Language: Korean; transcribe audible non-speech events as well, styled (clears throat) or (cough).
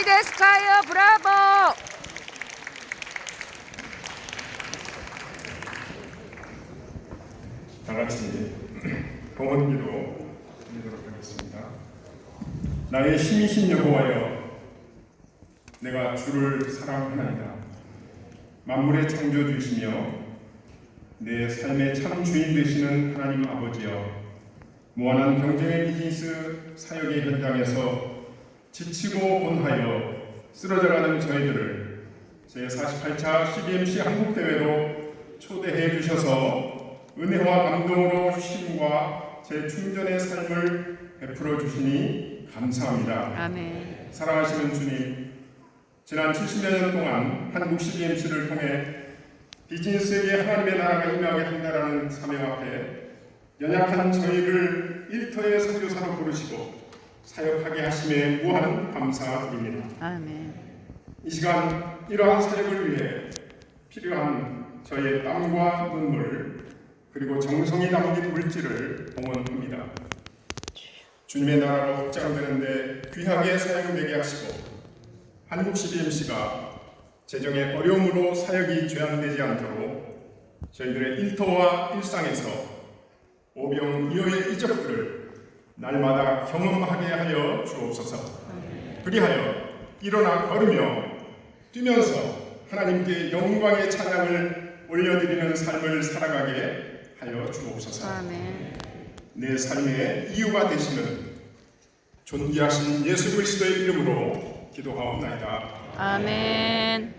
에스카이어 브라보! 다 같이 (clears throat) 봉헌기도 드리도록 하겠습니다. 나의 힘이신 여호와여, 내가 주를 사랑하나이다. 만물의 창조주이시며 내 삶의 참 주인 되시는 하나님 아버지여, 무한한 경쟁의 비즈니스 사역의 현장에서 지치고 온하여 쓰러져가는 저희들을 제48차 CBMC 한국대회로 초대해 주셔서 은혜와 감동으로 쉼과 재충전의 삶을 베풀어 주시니 감사합니다. 아멘. 사랑하시는 주님, 지난 70여 년 동안 한국 CBMC를 통해 비즈니스에게 하나님의 나라가 임하게 한다라는 사명 앞에 연약한 저희를 일터의 선교사로 부르시고 사역하게 하심에 무한 감사드립니다. 아멘. 이 시간 이러한 사역을 위해 필요한 저의 땀과 눈물 그리고 정성이 담긴 물질을 봉헌합니다. 주님의 나라가 확장되는데 귀하게 사용되게 하시고 한국 CBMC가 재정의 어려움으로 사역이 죄안되지 않도록 저희들의 일터와 일상에서 오병이어의 이적들을 날마다 경험하게 하여 주옵소서. 그리하여 일어나 걸으며 뛰면서 하나님께 영광의 찬양을 올려드리는 삶을 살아가게 하여 주옵소서. 아멘. 내 삶의 이유가 되시는 존귀하신 예수 그리스도의 이름으로 기도하옵나이다. 아멘.